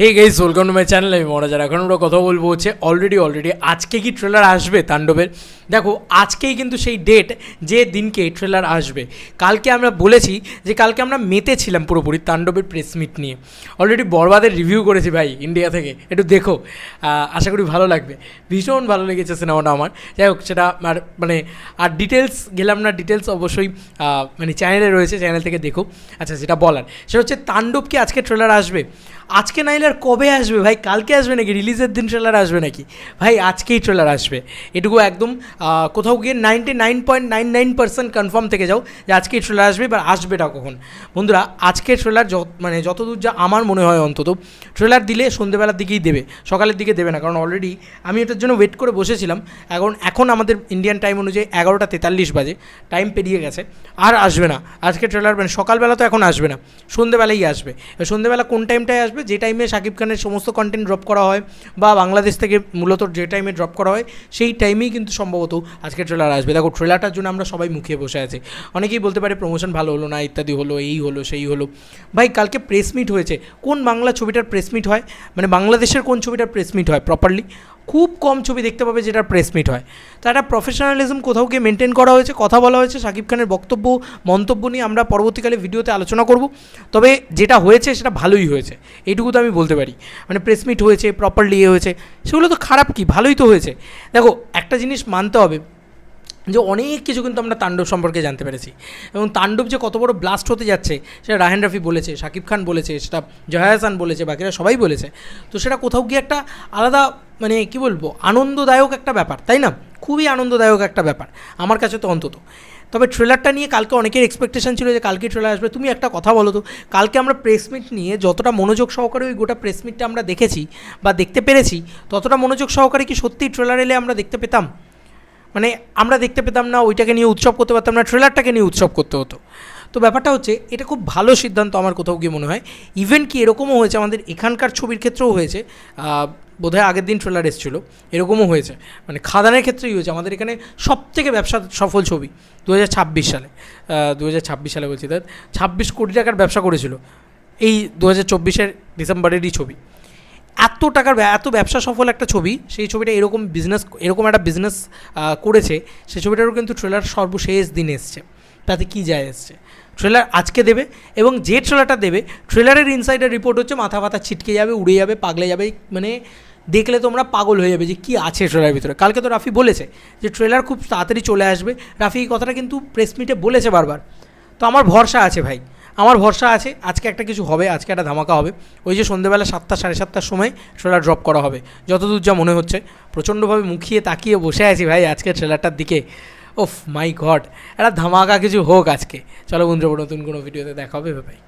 Hey guys welcome to my channel আমি মহারাজার এখন আমরা কথা বলব হচ্ছে অলরেডি অলরেডি আজকে কি ট্রেলার আসবে তাণ্ডবের? দেখো, আজকেই কিন্তু সেই ডেট যে দিনকে ট্রেলার আসবে। কালকে আমরা বলেছি যে কালকে আমরা মেতে ছিলাম পুরোপুরি তাণ্ডবের প্রেস মিট নিয়ে। অলরেডি বরবাদের রিভিউ করেছি ভাই ইন্ডিয়া থেকে। একটু দেখো আশা করি ভালো লাগবে। ভীষণ ভালো লেগেছে সিনেমাটা আমার। যাই হোক, সেটা আর মানে আর ডিটেলস গেলাম না ডিটেলস অবশ্যই মানে চ্যানেলে রয়েছে চ্যানেল থেকে দেখো। আচ্ছা যেটা বলার, সেটা হচ্ছে তাণ্ডব কি আজকে ট্রেলার আসবে? আজকে নাইলে আর কবে আসবে? ভাই, কালকে আসবে নাকি? রিলিজের দিন ট্রেলার আসবে নাকি? ভাই, আজকেই ট্রেলার আসবে। এটুকু একদম কোথাও গিয়ে ninety nine point nine nine percent confirm থেকে যাও যে আজকেই ট্রেলার আসবে এবার আসবেটা কখন। বন্ধুরা আজকে ট্রেলার যত মানে যতদূর যা আমার মনে হয় অন্তত ট্রেলার দিলে সন্ধ্যেবেলার দিকেই দেবে, সকালের দিকে দেবে না। কারণ অলরেডি আমি এটার জন্য ওয়েট করে বসেছিলাম। এখন এখন আমাদের ইন্ডিয়ান টাইম অনুযায়ী এগারোটা তেতাল্লিশ বাজে। টাইম পেরিয়ে গেছে। আর আসবে না। আজকে ট্রেলার মানে সকালবেলা তো এখন আসবে না। সন্ধ্যেবেলাই আসবে। সন্ধ্যেবেলা কোন টাইমটায় আসবে? যে টাইমে শাকিব খানের সমস্ত কন্টেন্ট ড্রপ করা হয় বা বাংলাদেশ থেকে মূলত যে টাইমে ড্রপ করা হয়, সেই টাইমেই কিন্তু সম্ভবত আজকে ট্রেলার আসবে। দেখো ট্রেলারটার জন্য আমরা সবাই মুখিয়ে বসে আছি। অনেকেই বলতে পারে প্রমোশন ভালো হলো না, ইত্যাদি হলো, এই হলো, সেই হলো। ভাই, কালকে প্রেস মিট হয়েছে। কোন বাংলা ছবিটার প্রেস মিট হয়? মানে বাংলাদেশের কোন ছবিটার প্রেস মিট হয় প্রপারলি খুব কম ছবি দেখতে পাবে যেটা প্রেস মিট হয়। তা একটা প্রফেশনালিজম কোথাও গিয়ে মেনটেন করা হয়েছে, কথা বলা হয়েছে, শাকিব খানের বক্তব্য, মন্তব্য নিয়ে আমরা পরবর্তীকালে ভিডিওতে আলোচনা করব। তবে যেটা হয়েছে সেটা ভালোই হয়েছে, এইটুকু তো আমি বলতে পারি। মানে প্রেস মিট হয়েছে প্রপারলি হয়েছে, সেগুলো তো খারাপ কি? ভালোই তো হয়েছে। দেখো, একটা জিনিস মানতে হবে যে অনেক কিছু কিন্তু আমরা তাণ্ডব সম্পর্কে জানতে পেরেছি। এবং তাণ্ডব যে কত বড় ব্লাস্ট হতে যাচ্ছে, সেটা রাহেন রাফি বলেছে, শাকিব খান বলেছে, সেটা জয়া হাসান বলেছে, বাকিরা সবাই বলেছে। তো সেটা কোথাও গিয়ে একটা আলাদা মানে কি বলব, আনন্দদায়ক একটা ব্যাপার, তাই না? খুবই আনন্দদায়ক একটা ব্যাপার, আমার কাছে তো অন্তত। তবে ট্রেলারটা নিয়ে কালকে অনেকের এক্সপেকটেশন ছিল যে কালকে ট্রেলার আসবে। তুমি একটা কথা বলো তো, কালকে আমরা প্রেসমিট নিয়ে যতটা মনোযোগ সহকারে ওই গোটা প্রেসমিটটা আমরা দেখেছি বা দেখতে পেরেছি, ততটা মনোযোগ সহকারে কি সত্যিই ট্রেলার এলে আমরা দেখতে পেতাম? মানে আমরা দেখতে পেতাম না, ওইটাকে নিয়ে উৎসব করতে পারতাম না, ট্রেলারটাকে নিয়ে উৎসব করতে হতো। তো ব্যাপারটা হচ্ছে, এটা খুব ভালো সিদ্ধান্ত আমার কোথাও গিয়ে মনে হয়। ইভেন কি এরকমও হয়েছে, আমাদের এখানকার ছবির ক্ষেত্রেও হয়েছে। বোধহয় আগের দিন ট্রেলার এসেছিল, এরকমও হয়েছে। মানে খাদানের ক্ষেত্রেই হয়েছে, আমাদের এখানে সব থেকে ব্যবসা সফল ছবি দু হাজার ছাব্বিশ সালে। দু হাজার ছাব্বিশ সালে বলছি তাই ছাব্বিশ কোটি টাকার ব্যবসা করেছিল, এই দু হাজার চব্বিশের ডিসেম্বরেরই ছবি। এত টাকার এত ব্যবসা সফল একটা ছবি, সেই ছবিটা এরকম বিজনেস এরকম একটা বিজনেস করেছে, সেই ছবিটারও কিন্তু ট্রেলার সর্বশেষ দিন এসছে। তাতে কী যায় এসছে? ট্রেলার আজকে দেবে এবং যে ট্রেলারটা দেবে ট্রেলারের ইনসাইডের রিপোর্ট হচ্ছে মাথা ফাথা ছিটকে যাবে, উড়ে যাবে, পাগলে যাবে মানে দেখলে তোমরা পাগল হয়ে যাবে যে কী আছে ট্রেলারের ভিতরে। কালকে তো রাফি বলেছে যে ট্রেলার খুব তাড়াতাড়ি চলে আসবে। রাফি এই কথাটা কিন্তু প্রেস মিটে বলেছে বারবার। তো আমার ভরসা আছে ভাই। আমার ভরসা আছে, আজকে একটা কিছু হবে, আজকে একটা ধামাকা হবে। ওই যে সন্ধ্যেবেলা সাতটা, সাড়ে সাতটার সময় ট্রেলার ড্রপ করা হবে। যতদূর যা মনে হচ্ছে, প্রচণ্ডভাবে মুখিয়ে তাকিয়ে বসে আছি ভাই আজকে ট্রেলারটার দিকে। ওফ মাই গড একটা ধামাকা কিছু হোক আজকে। চলো বন্ধুরা, নতুন কোনো ভিডিওতে দেখা হবে ভাই